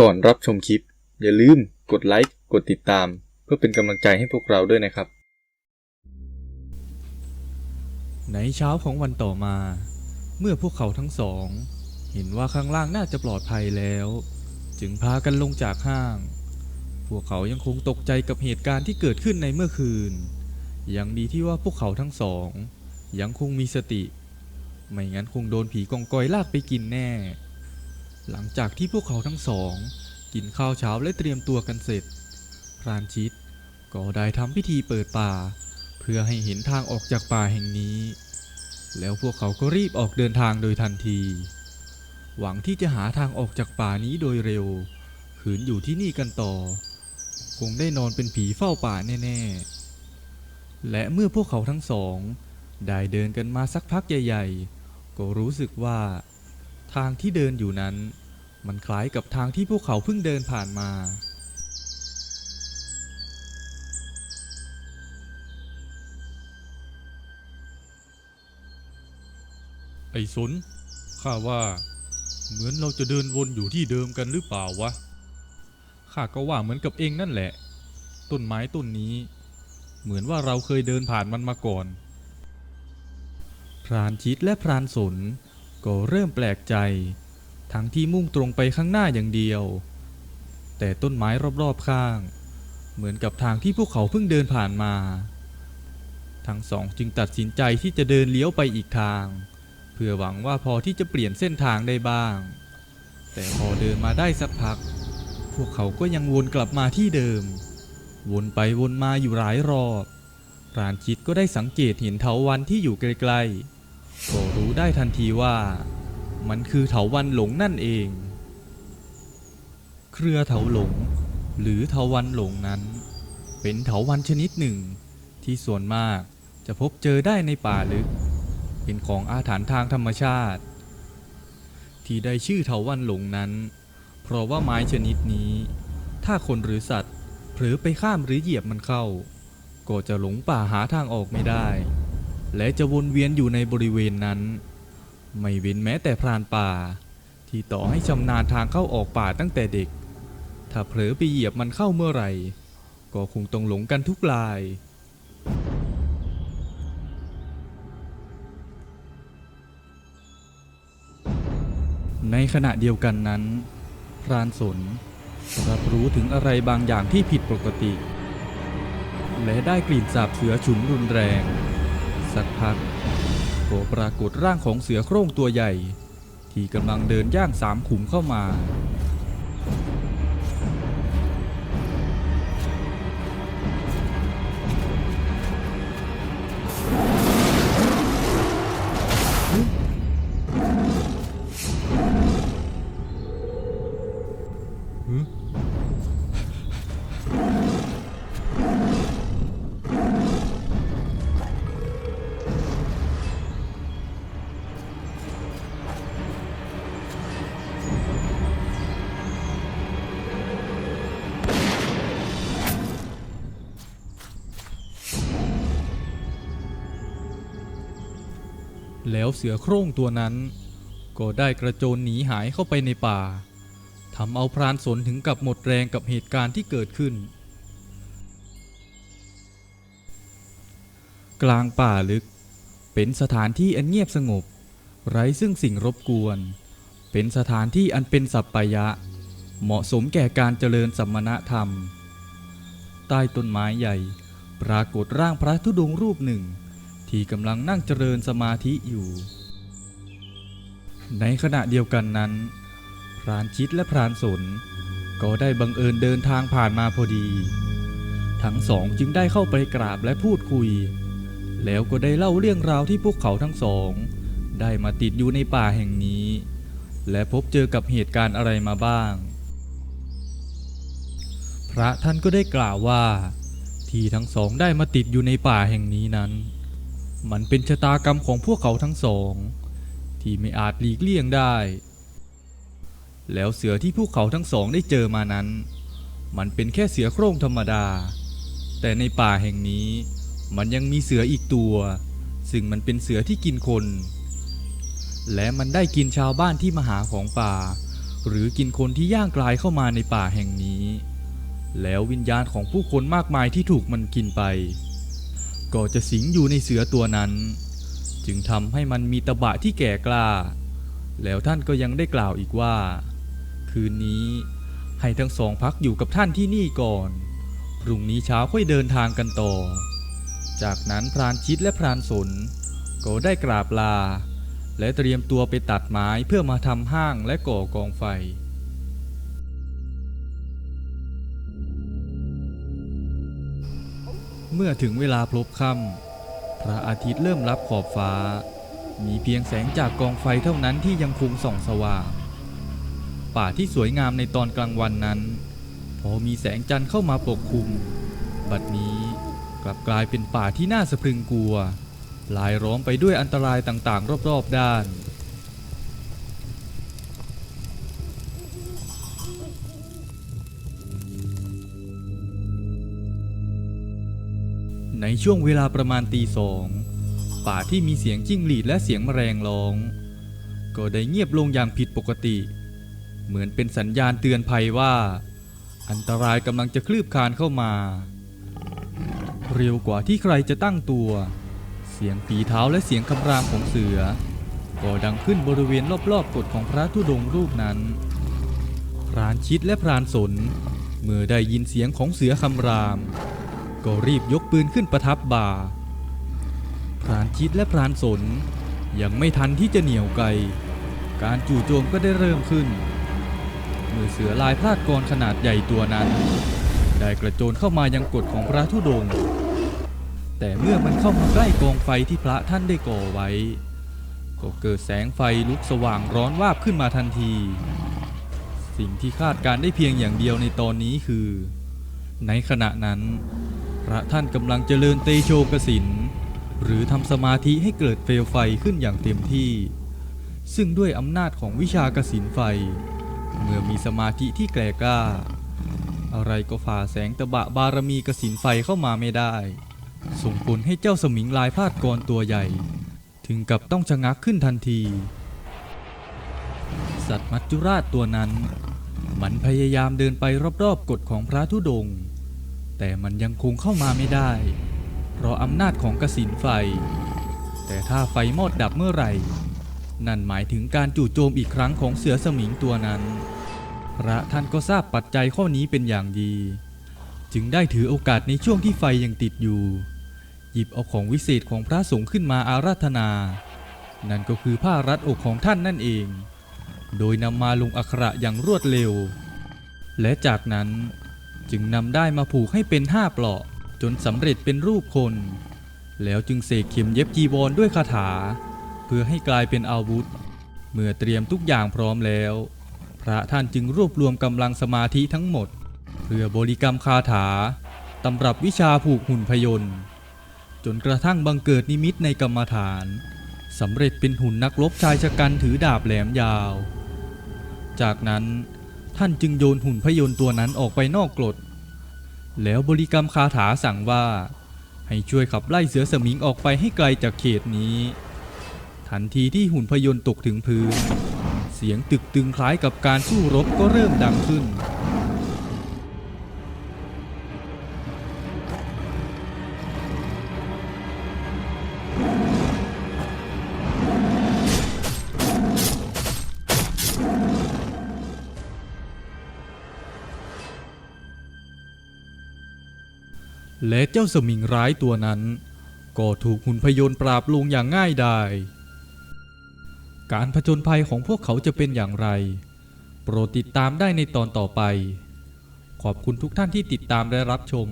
ก่อนรับชมคลิป อย่าลืมกดไลค์กดติดตาม เพื่อเป็นกำลังใจให้พวกเราด้วยนะครับ ในเช้าของวันต่อมา เมื่อพวกเขาทั้งสอง เห็นว่าข้างล่างน่าจะปลอดภัยแล้ว จึงพากันลงจากห้าง พวกเขายังคงตกใจกับเหตุการณ์ที่เกิดขึ้นในเมื่อคืน ยังดีที่ว่าพวกเขาทั้งสอง ยังคงมีสติ ไม่งั้นคงโดนผีกองกอยลากไปกินแน่ หลังจากที่พวกเขาทั้งสอง กินข้าวเช้าและเตรียมตัวกันเสร็จ พรานชิตก็ได้ทำพิธีเปิดป่า เพื่อให้เห็นทางออกจากป่าแห่งนี้ แล้วพวกเขาก็รีบออกเดินทางโดยทันที หวังที่จะหาทางออกจากป่านี้โดยเร็ว ขืนอยู่ที่นี่กันต่อ คงได้นอนเป็นผีเฝ้าป่าแน่ๆ และเมื่อพวกเขาทั้งสอง ได้เดินกันมาสักพักใหญ่ ๆ ก็รู้สึกว่า ทางที่เดินอยู่นั้น มันคล้ายกับทางที่พวกเขาเพิ่งเดินผ่านมาไอ้สนข้าว่า เหมือนเราจะเดินวนอยู่ที่เดิมกันหรือเปล่าวะ ข้าก็ว่าเหมือนกับเองนั่นแหละ ต้นไม้ต้นนี้ เหมือนว่าเราเคยเดินผ่านมันมาก่อน พรานชิดและพรานสน ก็เริ่มแปลกใจ ทั้งที่มุ่งตรงไปข้างหน้าอย่างเดียว แต่ต้นไม้รอบๆข้าง เหมือนกับทางที่พวกเขาเพิ่งเดินผ่านมา ทั้งสองจึงตัดสินใจที่จะเดินเลี้ยวไปอีกทาง เพื่อหวังว่าพอที่จะเปลี่ยนเส้นทางได้บ้าง แต่พอเดินมาได้สักพัก พวกเขาก็ยังวนกลับมาที่เดิม วนไปวนมาอยู่หลายรอบพรานคิดก็ได้สังเกตเห็นเถาวันที่อยู่ไกลๆ ก็รู้ได้ทันทีว่ามันคือเถาวันหลงนั่นเอง เครือเถาหลง หรือเถาวันหลงนั้น เป็นเถาวันชนิดหนึ่ง ที่ส่วนมากจะพบเจอได้ในป่าลึก เป็นของอาถรรพ์ทางธรรมชาติ ที่ได้ชื่อเถาวันหลงนั้น เพราะว่าไม้ชนิดนี้ ถ้าคนหรือสัตว์เผลอไปข้ามหรือเหยียบมันเข้า ก็จะหลงป่าหาทางออกไม่ได้ และจะวนเวียนอยู่ในบริเวณนั้น ไม่เว้นแม้แต่พรานป่า ที่ต่อให้ชำนาญทางเข้าออกป่าตั้งแต่เด็ก ถ้าเผลอไปเหยียบมันเข้าเมื่อไหร่ ก็คงต้องหลงกันทุกรายในขณะเดียวกันนั้น พรานสนรับรู้ถึงอะไรบางอย่างที่ผิดปกติ และได้กลิ่นสาบเสือฉุนรุนแรง สักพักก็ปรากฏร่างของเสือโคร่งตัวใหญ่ ที่กำลังเดินย่างสามขุมเข้ามา แล้วเสือโคร่งตัวนั้น ก็ได้กระโจนหนีหายเข้าไปในป่าทำเอาพรานสนถึงกับหมดแรงกับเหตุการณ์ที่เกิดขึ้น กลางป่าลึก เป็นสถานที่อันเงียบสงบ ไร้ซึ่งสิ่งรบกวน เป็นสถานที่อันเป็นสัปปายะ เหมาะสมแก่การเจริญสัมมณธรรม ใต้ต้นไม้ใหญ่ ปรากฏร่างพระธุดงค์รูปหนึ่ง ที่กำลังนั่งเจริญสมาธิอยู่ ในขณะเดียวกันนั้น พรานชิดและพรานสนก็ได้บังเอิญเดินทางผ่านมาพอดี ทั้งสองจึงได้เข้าไปกราบและพูดคุย แล้วก็ได้เล่าเรื่องราวที่พวกเขาทั้งสอง ได้มาติดอยู่ในป่าแห่งนี้ และพบเจอกับเหตุการณ์อะไรมาบ้าง พระท่านก็ได้กล่าวว่า ที่ทั้งสองได้มาติดอยู่ในป่าแห่งนี้นั้น มันเป็นชะตากรรมของพวกเขาทั้งสอง ที่ไม่อาจหลีกเลี่ยงได้ แล้วเสือที่พวกเขาทั้งสองได้เจอมานั้น มันเป็นแค่เสือโคร่งธรรมดา แต่ในป่าแห่งนี้ มันยังมีเสืออีกตัว ซึ่งมันเป็นเสือที่กินคน และมันได้กินชาวบ้านที่มาหาของป่า หรือกินคนที่ย่างกลายเข้ามาในป่าแห่งนี้ แล้ววิญญาณของผู้คนมากมายที่ถูกมันกินไป ก็จะสิงอยู่ในเสือตัวนั้น จึงทำให้มันมีตะบะที่แก่กล้า แล้วท่านก็ยังได้กล่าวอีกว่า คืนนี้ให้ทั้งสองพักอยู่กับท่านที่นี่ก่อน พรุ่งนี้เช้าค่อยเดินทางกันต่อ จากนั้นพรานชิดและพรานสนก็ได้กราบลา และเตรียมตัวไปตัดไม้เพื่อมาทำห้างและก่อกองไฟ เมื่อถึงเวลาพลบค่ำพระอาทิตย์เริ่มรับขอบฟ้า มีเพียงแสงจากกองไฟเท่านั้นที่ยังคงส่องสว่าง ป่าที่สวยงามในตอนกลางวันนั้น พอมีแสงจันทร์เข้ามาปกคลุม บัดนี้กลับกลายเป็นป่าที่น่าสะพรึงกลัว ลายล้อมไปด้วยอันตรายต่างๆ รอบๆด้าน ในช่วงเวลาประมาณตีสองป่าที่มีเสียงจิ้งหรีดและเสียงแมลงร้อง ก็ได้เงียบลงอย่างผิดปกติ เหมือนเป็นสัญญาณเตือนภัยว่า อันตรายกำลังจะคลืบคลานเข้ามา เร็วกว่าที่ใครจะตั้งตัว เสียงฝีเท้าและเสียงคำรามของเสือ ก็ดังขึ้นบริเวณรอบๆกฎของพระธุดงรูปนั้นพรานชิดและพรานสน เมื่อได้ยินเสียงของเสือคำราม ก็รีบยกปืนขึ้นประทับบ่าพรานชิดและพรานสน ยังไม่ทันที่จะเหนี่ยวไกล การจู่โจมก็ได้เริ่มขึ้น เมื่อเสือลายพลาดกรขนาดใหญ่ตัวนั้น ได้กระโจนเข้ามายังกฎของพระธุดงค์แต่เมื่อมันเข้ามาใกล้กองไฟที่พระท่านได้ก่อไว้ ก็เกิดแสงไฟลุกสว่างร้อนวาบขึ้นมาทันที สิ่งที่คาดการได้เพียงอย่างเดียวในตอนนี้คือ ในขณะนั้น ระท่านกำลังเจริญเตโชกสินหรือทำสมาธิให้เกิดเปลวไฟขึ้นอย่างเต็มที่ ซึ่งด้วยอำนาจของวิชากสินไฟ เมื่อมีสมาธิที่แกร่กล้า อะไรก็ฝ่าแสงตะบะบารมีกสินไฟเข้ามาไม่ได้ ส่งผลให้เจ้าสมิงลายพาดกรตัวใหญ่ ถึงกับต้องชะงักขึ้นทันที สัตว์มัจจุราชตัวนั้น มันพยายามเดินไปรอบๆกฎของพระธุดงค์ แต่มันยังคงเข้ามาไม่ได้ เพราะอำนาจของกสินไฟ แต่ถ้าไฟมอดดับเมื่อไหร่ นั่นหมายถึงการจู่โจมอีกครั้งของเสือสมิงตัวนั้น พระท่านก็ทราบปัจจัยข้อนี้เป็นอย่างดี จึงได้ถือโอกาสในช่วงที่ไฟยังติดอยู่ หยิบเอาของวิเศษของพระสงฆ์ขึ้นมาอาราธนา นั่นก็คือผ้ารัดอกของท่านนั่นเอง โดยนำมาลงอักขระอย่างรวดเร็ว และจากนั้น จึงนำได้มาผูกให้เป็นห้าเปลาะจนสำเร็จเป็นรูปคน แล้วจึงเสกเข็มเย็บจีวรด้วยคาถา เพื่อให้กลายเป็นอาวุธ เมื่อเตรียมทุกอย่างพร้อมแล้ว พระท่านจึงรวบรวมกำลังสมาธิทั้งหมด เพื่อบริกรรมคาถาตำรับวิชาผูกหุ่นพยนต์จนกระทั่งบังเกิดนิมิตในกรรมฐานสำเร็จเป็นหุ่นนักรบชายชะกันถือดาบแหลมยาว จากนั้น ท่านจึงโยนหุ่นพยนต์ตัวนั้นออกไปนอกกรดแล้วบริกรรมคาถาสั่งว่า ให้ช่วยขับไล่เสือสมิงออกไปให้ไกลจากเขตนี้ ทันทีที่หุ่นพยนต์ตกถึงพื้น เสียงตึกตึงคล้ายกับการสู้รบก็เริ่มดังขึ้น และเจ้าสมิงร้ายตัวนั้น ก็ถูกหุ่นพยนต์ปราบลงอย่างง่ายดายการผจญภัยของพวกเขาจะเป็นอย่างไร โปรดติดตามได้ในตอนต่อไป ขอบคุณทุกท่านที่ติดตามและรับชม